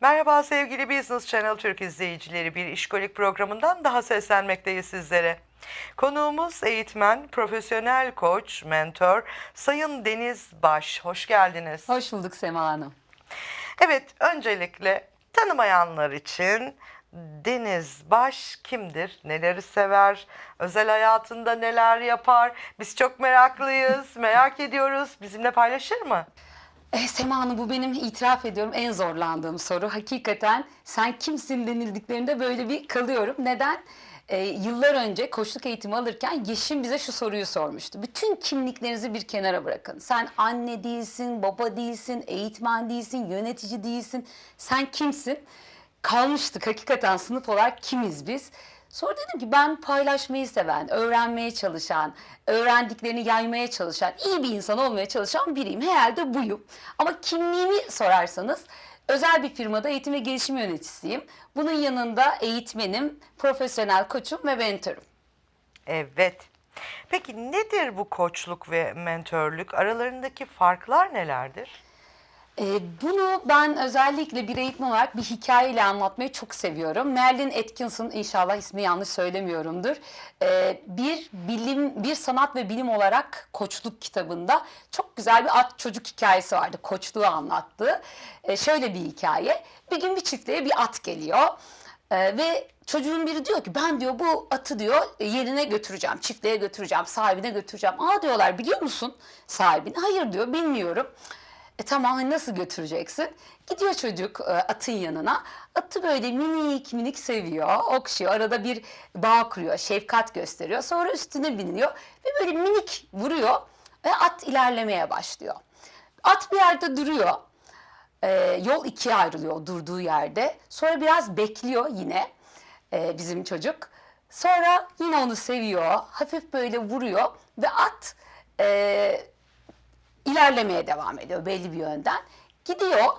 Merhaba sevgili Business Channel Türk izleyicileri. Bir işkolik programından daha seslenmekteyiz sizlere. Konuğumuz eğitmen, profesyonel koç, mentor Sayın Deniz Baş. Hoş geldiniz. Hoş bulduk Sema Hanım. Evet, öncelikle tanımayanlar için Deniz Baş kimdir? Neleri sever? Özel hayatında neler yapar? Biz çok meraklıyız, merak ediyoruz. Bizimle paylaşır mı? Eh, Sema Hanım bu benim itiraf ediyorum en zorlandığım soru. Hakikaten sen kimsin denildiklerinde böyle bir kalıyorum. Neden? Ee, yıllar önce koçluk eğitimi alırken Yeşim bize şu soruyu sormuştu. Bütün kimliklerinizi bir kenara bırakın. Sen anne değilsin, baba değilsin, eğitmen değilsin, yönetici değilsin. Sen kimsin? Kalmıştık hakikaten sınıf olarak kimiz biz? Sonra dedim ki ben paylaşmayı seven, öğrenmeye çalışan, öğrendiklerini yaymaya çalışan, iyi bir insan olmaya çalışan biriyim. Herhalde buyum. Ama kimliğimi sorarsanız özel bir firmada eğitim ve gelişim yöneticisiyim. Bunun yanında eğitmenim, profesyonel koçum ve mentorum. Evet. Peki nedir bu koçluk ve mentörlük? Aralarındaki farklar nelerdir? Ee, bunu ben özellikle bir eğitmen olarak bir hikayeyle anlatmayı çok seviyorum. Merlin Atkinson inşallah ismi yanlış söylemiyorumdur. Ee, bir bilim, bir sanat ve bilim olarak koçluk kitabında çok güzel bir at çocuk hikayesi vardı. Koçluğu anlattığı. Ee, şöyle bir hikaye. Bir gün bir çiftliğe bir at geliyor. Ee, ve çocuğun biri diyor ki ben diyor bu atı diyor yerine götüreceğim, çiftliğe götüreceğim, sahibine götüreceğim. Aa diyorlar biliyor musun sahibini? Hayır diyor bilmiyorum. E tamam hani nasıl götüreceksin? Gidiyor çocuk e, atın yanına. Atı böyle minik minik seviyor, okşuyor. Arada bir bağ kuruyor, şefkat gösteriyor. Sonra üstüne biniliyor ve böyle minik vuruyor ve at ilerlemeye başlıyor. At bir yerde duruyor. E, yol ikiye ayrılıyor durduğu yerde. Sonra biraz bekliyor yine e, bizim çocuk. Sonra yine onu seviyor. Hafif böyle vuruyor ve at e, ilerlemeye devam ediyor belli bir yönden. Gidiyor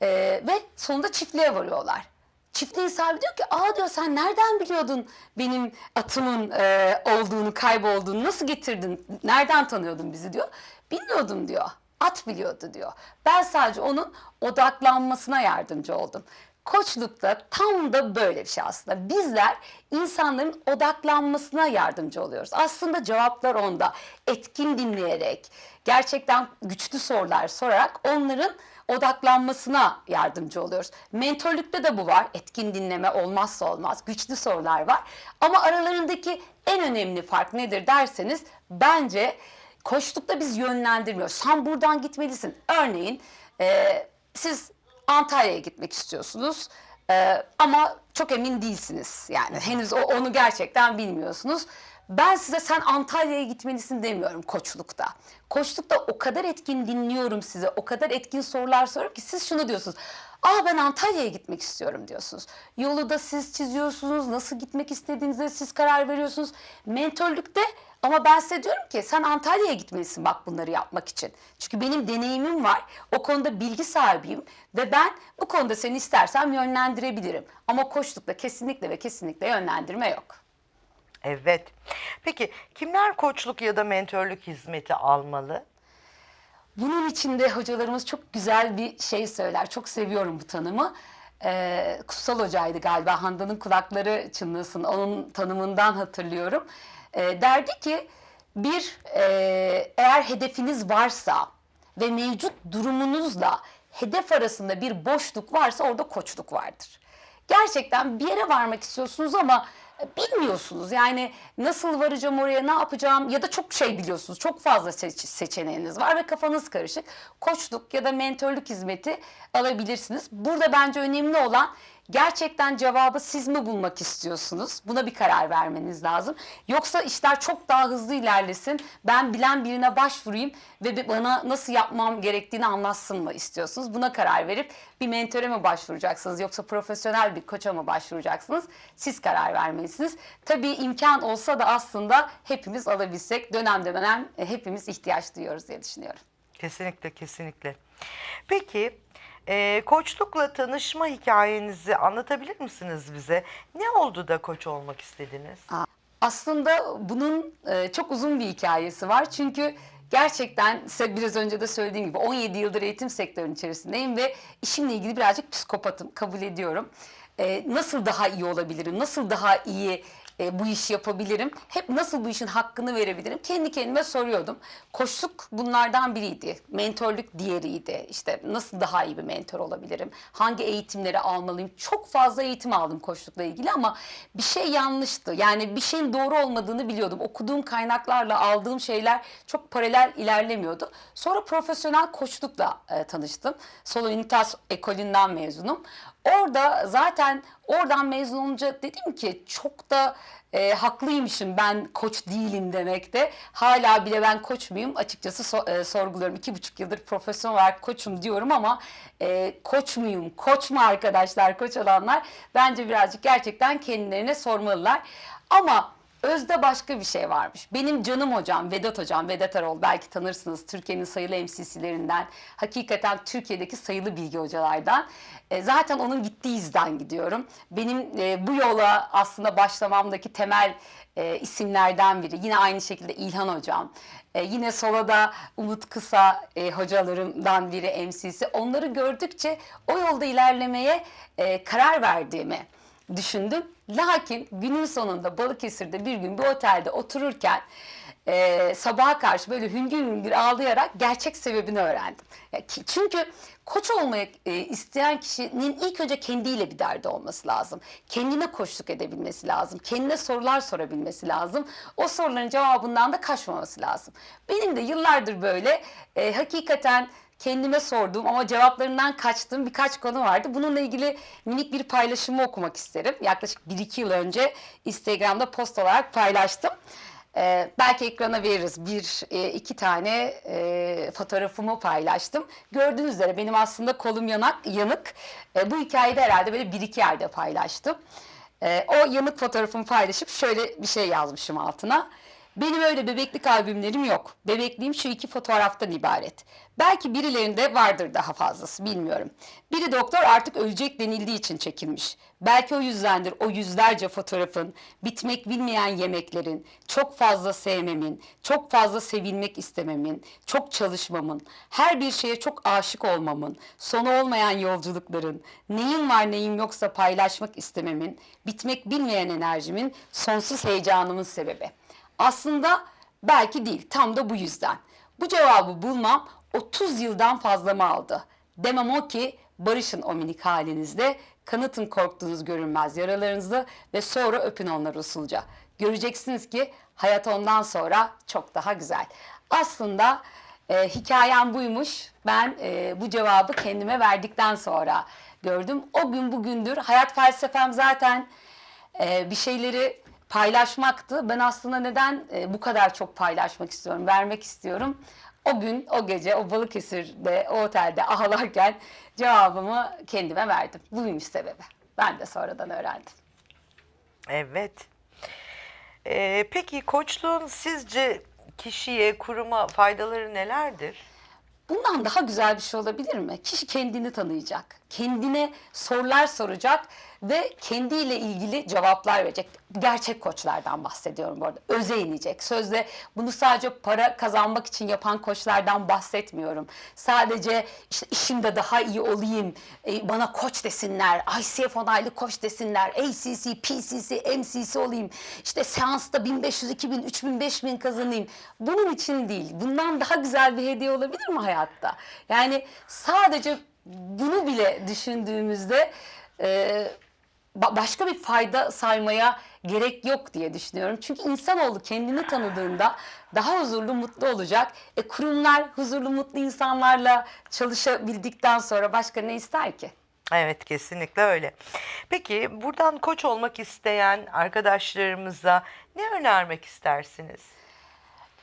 e, ve sonunda çiftliğe varıyorlar. Çiftliğin sahibi diyor ki aa diyor sen nereden biliyordun benim atımın e, olduğunu kaybolduğunu nasıl getirdin nereden tanıyordun bizi diyor. Bilmiyordum diyor at biliyordu diyor. Ben sadece onun odaklanmasına yardımcı oldum. Koçlukta tam da böyle bir şey aslında. Bizler insanların odaklanmasına yardımcı oluyoruz. Aslında cevaplar onda. Etkin dinleyerek, gerçekten güçlü sorular sorarak onların odaklanmasına yardımcı oluyoruz. Mentörlükte de bu var. Etkin dinleme olmazsa olmaz. Güçlü sorular var. Ama aralarındaki en önemli fark nedir derseniz bence koçlukta biz yönlendirmiyoruz. Sen buradan gitmelisin. Örneğin e, siz Antalya'ya gitmek istiyorsunuz. Ee, ama çok emin değilsiniz. Yani henüz o, onu gerçekten bilmiyorsunuz. Ben size sen Antalya'ya gitmelisin demiyorum koçlukta. Koçlukta o kadar etkin dinliyorum size, o kadar etkin sorular soruyorum ki siz şunu diyorsunuz. Aa ben Antalya'ya gitmek istiyorum diyorsunuz. Yolu da siz çiziyorsunuz, nasıl gitmek istediğinize siz karar veriyorsunuz. Mentörlükte ama ben size diyorum ki sen Antalya'ya gitmelisin bak bunları yapmak için. Çünkü benim deneyimim var. O konuda bilgi sahibiyim ve ben bu konuda seni istersem yönlendirebilirim. Ama koçlukta kesinlikle ve kesinlikle yönlendirme yok. Evet. Peki kimler koçluk ya da mentörlük hizmeti almalı? Bunun içinde hocalarımız çok güzel bir şey söyler. Çok seviyorum bu tanımı. Ee, Kutsal Hoca'ydı galiba. Handan'ın kulakları çınlasın. Onun tanımından hatırlıyorum. Ee, derdi ki bir e, eğer hedefiniz varsa ve mevcut durumunuzla hedef arasında bir boşluk varsa orada koçluk vardır. Gerçekten bir yere varmak istiyorsunuz ama bilmiyorsunuz. Yani nasıl varacağım oraya, ne yapacağım ya da çok şey biliyorsunuz. Çok fazla seç- seçeneğiniz var ve kafanız karışık. Koçluk ya da mentörlük hizmeti alabilirsiniz. Burada bence önemli olan gerçekten cevabı siz mi bulmak istiyorsunuz? Buna bir karar vermeniz lazım. Yoksa işler çok daha hızlı ilerlesin. Ben bilen birine başvurayım ve bana nasıl yapmam gerektiğini anlatsın mı istiyorsunuz? Buna karar verip bir mentöre mi başvuracaksınız yoksa profesyonel bir koça mı başvuracaksınız? Siz karar vermelisiniz. Tabii imkan olsa da aslında hepimiz alabilsek dönem dönem e, hepimiz ihtiyaç duyuyoruz diye düşünüyorum. Kesinlikle, kesinlikle. Peki, e, koçlukla tanışma hikayenizi anlatabilir misiniz bize? Ne oldu da koç olmak istediniz? Aslında bunun e, çok uzun bir hikayesi var. Çünkü gerçekten size biraz önce de söylediğim gibi 17 yıldır eğitim sektörünün içerisindeyim ve işimle ilgili birazcık psikopatım kabul ediyorum. Ee, nasıl daha iyi olabilirim? Nasıl daha iyi e, bu işi yapabilirim? Hep nasıl bu işin hakkını verebilirim? Kendi kendime soruyordum. Koçluk bunlardan biriydi. Mentorluk diğeriydi. İşte nasıl daha iyi bir mentor olabilirim? Hangi eğitimleri almalıyım? Çok fazla eğitim aldım koçlukla ilgili ama bir şey yanlıştı. Yani bir şeyin doğru olmadığını biliyordum. Okuduğum kaynaklarla aldığım şeyler çok paralel ilerlemiyordu. Sonra profesyonel koçlukla e, tanıştım. Solo Unitas ekolünden mezunum. Orada zaten oradan mezun olunca dedim ki çok da e, haklıymışım ben koç değilim demekte. Hala bile ben koç muyum açıkçası so- e, sorguluyorum. İki buçuk yıldır profesyonel olarak koçum diyorum ama e, koç muyum, koç mu arkadaşlar, koç olanlar bence birazcık gerçekten kendilerine sormalılar. Ama Özde başka bir şey varmış. Benim canım hocam Vedat hocam, Vedat Erol belki tanırsınız Türkiye'nin sayılı MCC'lerinden. Hakikaten Türkiye'deki sayılı bilgi hocalardan. E, zaten onun gittiği izden gidiyorum. Benim e, bu yola aslında başlamamdaki temel e, isimlerden biri. Yine aynı şekilde İlhan hocam. E, yine Sola'da Umut Kısa e, hocalarımdan biri MCC. Onları gördükçe o yolda ilerlemeye e, karar verdiğimi düşündüm. Lakin günün sonunda Balıkesir'de bir gün bir otelde otururken e, sabaha karşı böyle hüngür hüngür ağlayarak gerçek sebebini öğrendim. Çünkü koç olmayı e, isteyen kişinin ilk önce kendiyle bir derdi olması lazım. Kendine koçluk edebilmesi lazım. Kendine sorular sorabilmesi lazım. O soruların cevabından da kaçmaması lazım. Benim de yıllardır böyle e, hakikaten kendime sorduğum ama cevaplarından kaçtığım birkaç konu vardı. Bununla ilgili minik bir paylaşımı okumak isterim. Yaklaşık 1-2 yıl önce Instagram'da post olarak paylaştım. Ee, belki ekrana veririz. Bir, e, iki tane e, fotoğrafımı paylaştım. Gördüğünüz üzere benim aslında kolum yanak, yanık. E, bu hikayede herhalde böyle bir iki yerde paylaştım. E, o yanık fotoğrafımı paylaşıp şöyle bir şey yazmışım altına. Benim öyle bebeklik albümlerim yok. Bebekliğim şu iki fotoğraftan ibaret. Belki birilerinde vardır daha fazlası bilmiyorum. Biri doktor artık ölecek denildiği için çekilmiş. Belki o yüzdendir o yüzlerce fotoğrafın, bitmek bilmeyen yemeklerin, çok fazla sevmemin, çok fazla sevilmek istememin, çok çalışmamın, her bir şeye çok aşık olmamın, sonu olmayan yolculukların, neyim var neyim yoksa paylaşmak istememin, bitmek bilmeyen enerjimin, sonsuz heyecanımın sebebi. Aslında belki değil, tam da bu yüzden. Bu cevabı bulmam 30 yıldan fazlamı aldı. Demem o ki barışın o minik halinizde, kanıtın korktuğunuz görünmez yaralarınızı ve sonra öpün onları usulca. Göreceksiniz ki hayat ondan sonra çok daha güzel. Aslında e, hikayem buymuş. Ben e, bu cevabı kendime verdikten sonra gördüm. O gün bugündür hayat felsefem zaten e, bir şeyleri paylaşmaktı. Ben aslında neden e, bu kadar çok paylaşmak istiyorum, vermek istiyorum. O gün, o gece, o Balıkesir'de, o otelde ağlarken cevabımı kendime verdim. Buymuş sebebi. Ben de sonradan öğrendim. Evet. Ee, peki koçluğun sizce kişiye, kuruma faydaları nelerdir? Bundan daha güzel bir şey olabilir mi? Kişi kendini tanıyacak, kendine sorular soracak ve kendiyle ilgili cevaplar verecek. Gerçek koçlardan bahsediyorum bu arada. Öze inecek. Sözde bunu sadece para kazanmak için yapan koçlardan bahsetmiyorum. Sadece işte işimde daha iyi olayım, e, bana koç desinler, ICF onaylı koç desinler, ACC, PCC, MCC olayım, işte seansta 1500, 2000, 3000, 5000 kazanayım. Bunun için değil. Bundan daha güzel bir hediye olabilir mi hayatta? Yani sadece bunu bile düşündüğümüzde e, ba- başka bir fayda saymaya gerek yok diye düşünüyorum. Çünkü insanoğlu kendini tanıdığında daha huzurlu, mutlu olacak. E, kurumlar huzurlu, mutlu insanlarla çalışabildikten sonra başka ne ister ki? Evet kesinlikle öyle. Peki buradan koç olmak isteyen arkadaşlarımıza ne önermek istersiniz?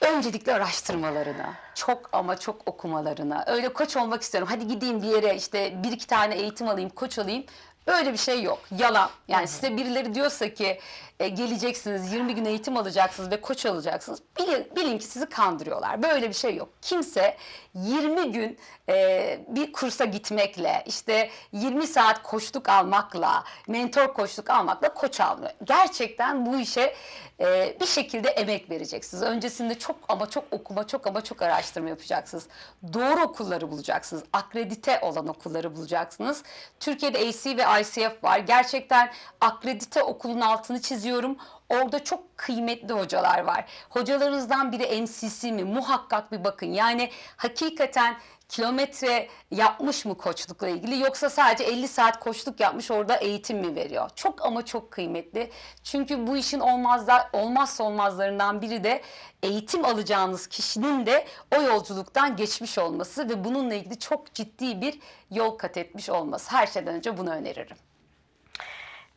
Öncelikle araştırmalarını, çok ama çok okumalarını. Öyle koç olmak istiyorum. Hadi gideyim bir yere işte bir iki tane eğitim alayım, koç olayım. Böyle bir şey yok. Yalan. Yani size birileri diyorsa ki e, geleceksiniz 20 gün eğitim alacaksınız ve koç alacaksınız. Bilin, bilin ki sizi kandırıyorlar. Böyle bir şey yok. Kimse 20 gün e, bir kursa gitmekle işte 20 saat koçluk almakla mentor koçluk almakla koç almıyor. Gerçekten bu işe e, bir şekilde emek vereceksiniz. Öncesinde çok ama çok okuma çok ama çok araştırma yapacaksınız. Doğru okulları bulacaksınız. Akredite olan okulları bulacaksınız. Türkiye'de AC ve ICF var. Gerçekten akredite okulun altını çiziyorum. Orada çok kıymetli hocalar var. Hocalarınızdan biri MCC mi? Muhakkak bir bakın. Yani hakikaten kilometre yapmış mı koçlukla ilgili yoksa sadece 50 saat koçluk yapmış orada eğitim mi veriyor? Çok ama çok kıymetli. Çünkü bu işin olmazda olmazsa olmazlarından biri de eğitim alacağınız kişinin de o yolculuktan geçmiş olması ve bununla ilgili çok ciddi bir yol kat etmiş olması. Her şeyden önce bunu öneririm.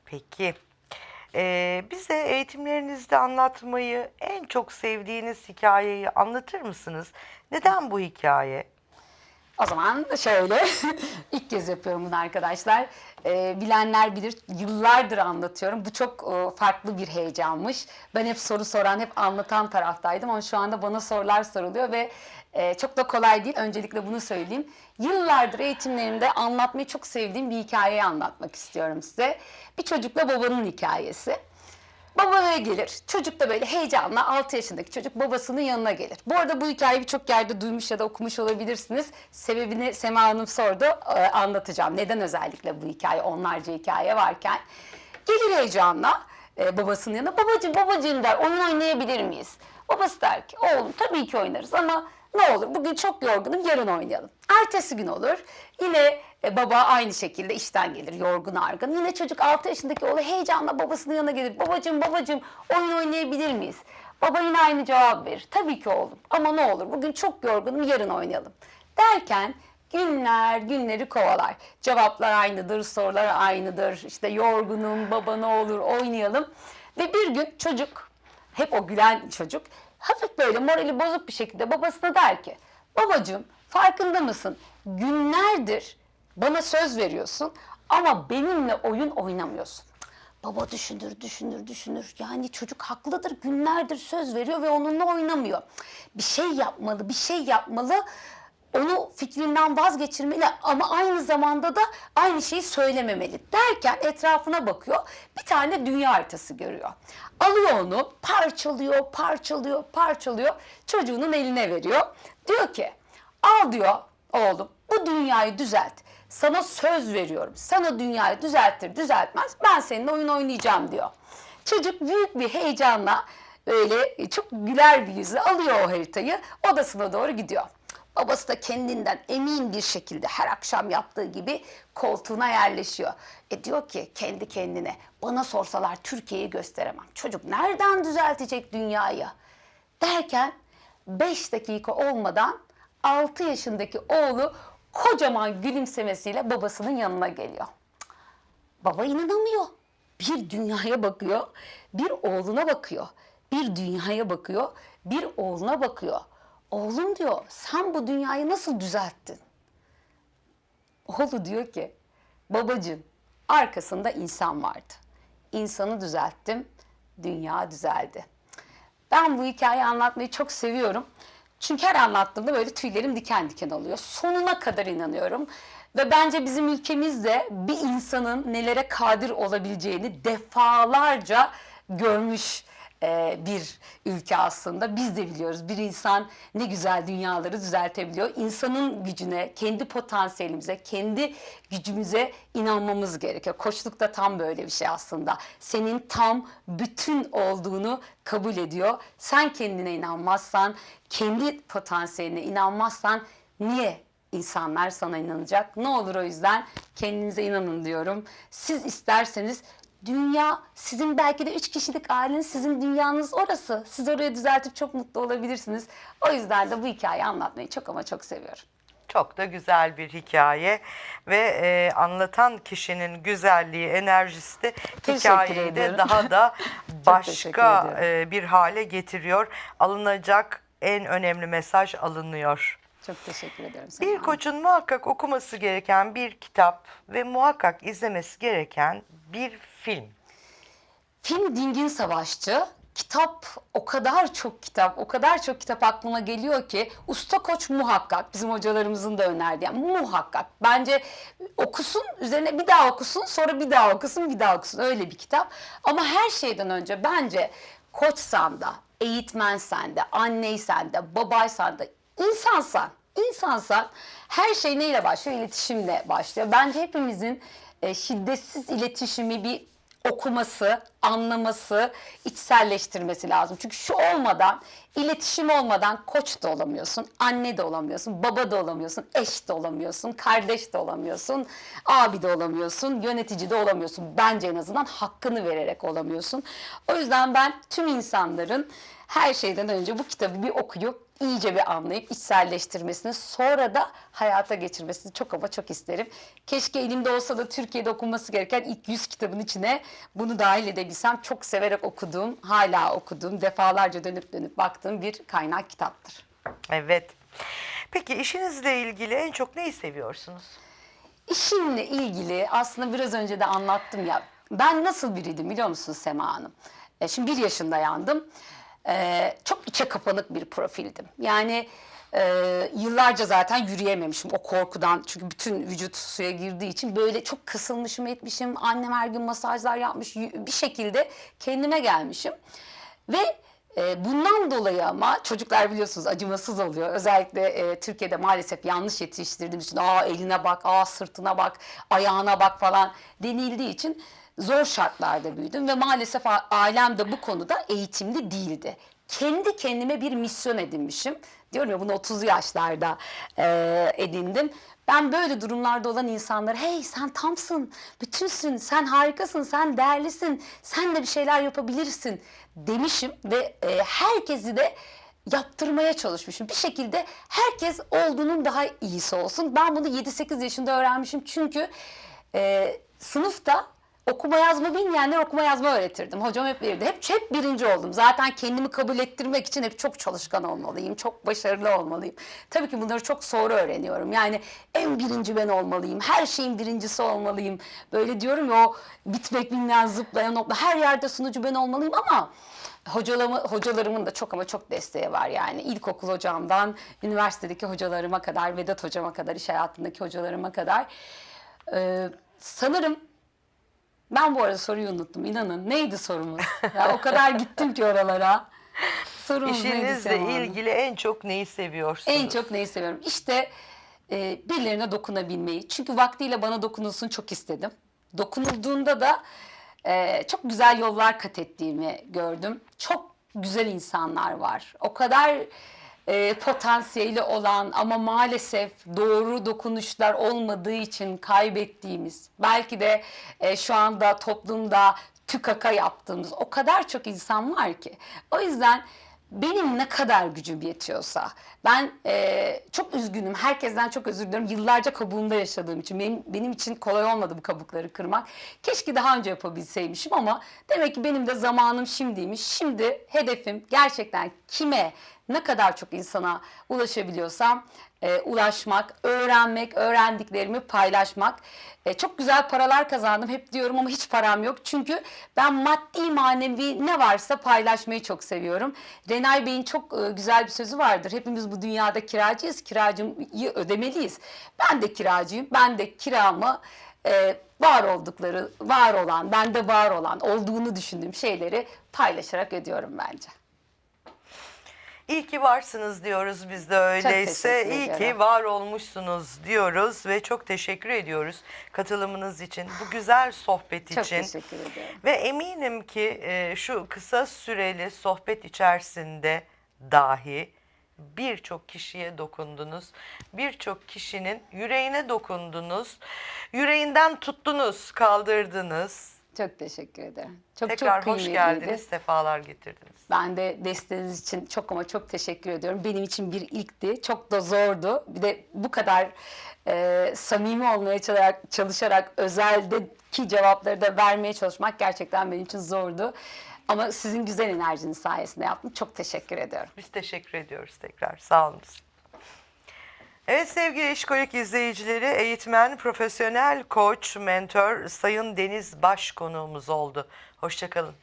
Peki. Ee, bize eğitimlerinizde anlatmayı en çok sevdiğiniz hikayeyi anlatır mısınız? Neden bu hikaye? O zaman şöyle, ilk kez yapıyorum bunu arkadaşlar. Ee, bilenler bilir, yıllardır anlatıyorum. Bu çok e, farklı bir heyecanmış. Ben hep soru soran, hep anlatan taraftaydım ama şu anda bana sorular soruluyor ve e, çok da kolay değil. Öncelikle bunu söyleyeyim. Yıllardır eğitimlerimde anlatmayı çok sevdiğim bir hikayeyi anlatmak istiyorum size. Bir çocukla babanın hikayesi. Baba eve gelir. Çocuk da böyle heyecanla 6 yaşındaki çocuk babasının yanına gelir. Bu arada bu hikayeyi birçok yerde duymuş ya da okumuş olabilirsiniz. Sebebini Sema Hanım sordu. Ee, anlatacağım. Neden özellikle bu hikaye onlarca hikaye varken. Gelir heyecanla e, babasının yanına. Babacığım babacığım der oyun oynayabilir miyiz? Babası der ki oğlum tabii ki oynarız ama ne olur bugün çok yorgunum yarın oynayalım. Ertesi gün olur. Yine e, baba aynı şekilde işten gelir yorgun argın. Yine çocuk 6 yaşındaki oğlu heyecanla babasının yanına gelir. Babacığım babacığım oyun oynayabilir miyiz? Baba yine aynı cevap verir. Tabii ki oğlum ama ne olur bugün çok yorgunum yarın oynayalım. Derken günler günleri kovalar. Cevaplar aynıdır, sorular aynıdır. İşte yorgunum, baba ne olur oynayalım. Ve bir gün çocuk, hep o gülen çocuk, hafif böyle morali bozuk bir şekilde babasına der ki, babacığım farkında mısın? Günlerdir bana söz veriyorsun ama benimle oyun oynamıyorsun. Baba düşünür, düşünür, düşünür. Yani çocuk haklıdır. Günlerdir söz veriyor ve onunla oynamıyor. Bir şey yapmalı, bir şey yapmalı. Onu fikrinden vazgeçirmeli ama aynı zamanda da aynı şeyi söylememeli. Derken etrafına bakıyor. Bir tane dünya haritası görüyor. Alıyor onu, parçalıyor, parçalıyor, parçalıyor. Çocuğunun eline veriyor. Diyor ki, al diyor oğlum bu dünyayı düzelt. Sana söz veriyorum. Sana dünyayı düzeltir düzeltmez ben seninle oyun oynayacağım diyor. Çocuk büyük bir heyecanla öyle çok güler bir yüzle alıyor o haritayı odasına doğru gidiyor. Babası da kendinden emin bir şekilde her akşam yaptığı gibi koltuğuna yerleşiyor. E diyor ki kendi kendine bana sorsalar Türkiye'yi gösteremem. Çocuk nereden düzeltecek dünyayı? Derken 5 dakika olmadan 6 yaşındaki oğlu kocaman gülümsemesiyle babasının yanına geliyor. Baba inanamıyor. Bir dünyaya bakıyor, bir oğluna bakıyor. Bir dünyaya bakıyor, bir oğluna bakıyor. Oğlum diyor, sen bu dünyayı nasıl düzelttin? Oğlu diyor ki, babacığım arkasında insan vardı. İnsanı düzelttim, dünya düzeldi. Ben bu hikayeyi anlatmayı çok seviyorum. Çünkü her anlattığımda böyle tüylerim diken diken oluyor. Sonuna kadar inanıyorum. Ve bence bizim ülkemizde bir insanın nelere kadir olabileceğini defalarca görmüş e, bir ülke aslında. Biz de biliyoruz bir insan ne güzel dünyaları düzeltebiliyor. İnsanın gücüne, kendi potansiyelimize, kendi gücümüze inanmamız gerekiyor. Koçluk da tam böyle bir şey aslında. Senin tam bütün olduğunu kabul ediyor. Sen kendine inanmazsan, kendi potansiyeline inanmazsan niye insanlar sana inanacak? Ne olur o yüzden kendinize inanın diyorum. Siz isterseniz Dünya sizin belki de üç kişilik aileniz, sizin dünyanız orası. Siz orayı düzeltip çok mutlu olabilirsiniz. O yüzden de bu hikayeyi anlatmayı çok ama çok seviyorum. Çok da güzel bir hikaye ve e, anlatan kişinin güzelliği, enerjisi de hikayeyi de daha da başka e, bir hale getiriyor. Alınacak en önemli mesaj alınıyor. Çok teşekkür ederim. Bir Sema. koçun muhakkak okuması gereken bir kitap ve muhakkak izlemesi gereken bir film. Film Dingin Savaşçı. Kitap o kadar çok kitap, o kadar çok kitap aklıma geliyor ki usta koç muhakkak bizim hocalarımızın da önerdiği yani muhakkak. Bence okusun üzerine bir daha okusun sonra bir daha okusun bir daha okusun öyle bir kitap. Ama her şeyden önce bence koçsan da, eğitmensen de, anneysen de, babaysan da, insansan, insansan her şey neyle başlıyor? İletişimle başlıyor. Bence hepimizin e, şiddetsiz iletişimi bir okuması, anlaması, içselleştirmesi lazım. Çünkü şu olmadan, iletişim olmadan koç da olamıyorsun, anne de olamıyorsun, baba da olamıyorsun, eş de olamıyorsun, kardeş de olamıyorsun, abi de olamıyorsun, yönetici de olamıyorsun. Bence en azından hakkını vererek olamıyorsun. O yüzden ben tüm insanların her şeyden önce bu kitabı bir okuyup iyice bir anlayıp içselleştirmesini sonra da hayata geçirmesini çok ama çok isterim. Keşke elimde olsa da Türkiye'de okunması gereken ilk 100 kitabın içine bunu dahil edebilsem. Çok severek okuduğum, hala okuduğum, defalarca dönüp dönüp baktığım bir kaynak kitaptır. Evet. Peki işinizle ilgili en çok neyi seviyorsunuz? İşimle ilgili aslında biraz önce de anlattım ya. Ben nasıl biriydim biliyor musunuz Sema Hanım? E, şimdi bir yaşında yandım. E, çok içe kapanık bir profildim. Yani e, yıllarca zaten yürüyememişim o korkudan. Çünkü bütün vücut suya girdiği için böyle çok kısılmışım etmişim. Annem her gün masajlar yapmış. Bir şekilde kendime gelmişim. Ve e, bundan dolayı ama çocuklar biliyorsunuz acımasız oluyor. Özellikle e, Türkiye'de maalesef yanlış yetiştirdiğimiz için aa eline bak, aa sırtına bak, ayağına bak falan denildiği için zor şartlarda büyüdüm ve maalesef ailem de bu konuda eğitimli değildi. Kendi kendime bir misyon edinmişim. Diyorum ya bunu 30 yaşlarda e, edindim. Ben böyle durumlarda olan insanlara hey sen tamsın, bütünsün, sen harikasın, sen değerlisin, sen de bir şeyler yapabilirsin demişim ve e, herkesi de yaptırmaya çalışmışım. Bir şekilde herkes olduğunun daha iyisi olsun. Ben bunu 7-8 yaşında öğrenmişim çünkü e, sınıfta okuma yazma bilmeyenler okuma yazma öğretirdim. Hocam hep verirdi. Hep, hep birinci oldum. Zaten kendimi kabul ettirmek için hep çok çalışkan olmalıyım. Çok başarılı olmalıyım. Tabii ki bunları çok sonra öğreniyorum. Yani en birinci ben olmalıyım. Her şeyin birincisi olmalıyım. Böyle diyorum ya o bitmek bilmeyen zıplayan hopla. Her yerde sunucu ben olmalıyım ama hocalarımı, hocalarımın da çok ama çok desteği var yani. İlkokul hocamdan üniversitedeki hocalarıma kadar, Vedat hocama kadar, iş hayatındaki hocalarıma kadar. Ee, sanırım ben bu arada soruyu unuttum inanın. Neydi sorumuz? Ya o kadar gittim ki oralara. Sorumuz neydi İşinizle Sema Hanım? ilgili en çok neyi seviyorsunuz? En çok neyi seviyorum? İşte e, birilerine dokunabilmeyi. Çünkü vaktiyle bana dokunulsun çok istedim. Dokunulduğunda da e, çok güzel yollar kat ettiğimi gördüm. Çok güzel insanlar var. O kadar e, potansiyeli olan ama maalesef doğru dokunuşlar olmadığı için kaybettiğimiz, belki de e, şu anda toplumda tükaka yaptığımız o kadar çok insan var ki. O yüzden benim ne kadar gücüm yetiyorsa ben e, çok üzgünüm. Herkesten çok özür diliyorum. Yıllarca kabuğumda yaşadığım için benim, benim için kolay olmadı bu kabukları kırmak. Keşke daha önce yapabilseymişim ama demek ki benim de zamanım şimdiymiş. Şimdi hedefim gerçekten kime ne kadar çok insana ulaşabiliyorsam e, ulaşmak, öğrenmek, öğrendiklerimi paylaşmak. E, çok güzel paralar kazandım hep diyorum ama hiç param yok. Çünkü ben maddi manevi ne varsa paylaşmayı çok seviyorum. Renay Bey'in çok e, güzel bir sözü vardır. Hepimiz bu dünyada kiracıyız, kiracıyı ödemeliyiz. Ben de kiracıyım, ben de kiramı e, var oldukları, var olan, bende var olan, olduğunu düşündüğüm şeyleri paylaşarak ödüyorum bence. İyi ki varsınız diyoruz biz de öyleyse. İyi ki var olmuşsunuz diyoruz ve çok teşekkür ediyoruz katılımınız için, bu güzel sohbet Çok için. teşekkür ederim. Ve eminim ki e, şu kısa süreli sohbet içerisinde dahi birçok kişiye dokundunuz. Birçok kişinin yüreğine dokundunuz. Yüreğinden tuttunuz, kaldırdınız. Çok teşekkür ederim. Çok Tekrar çok hoş geldiniz, sefalar getirdiniz. Ben de desteğiniz için çok ama çok teşekkür ediyorum. Benim için bir ilkti. Çok da zordu. Bir de bu kadar e, samimi olmaya çalışarak, çalışarak özeldeki cevapları da vermeye çalışmak gerçekten benim için zordu. Ama sizin güzel enerjiniz sayesinde yaptım. Çok teşekkür ediyorum. Biz teşekkür ediyoruz tekrar. Sağ olun. Evet sevgili İşkolik izleyicileri, eğitmen, profesyonel koç, mentor Sayın Deniz Baş konuğumuz oldu. Hoşçakalın.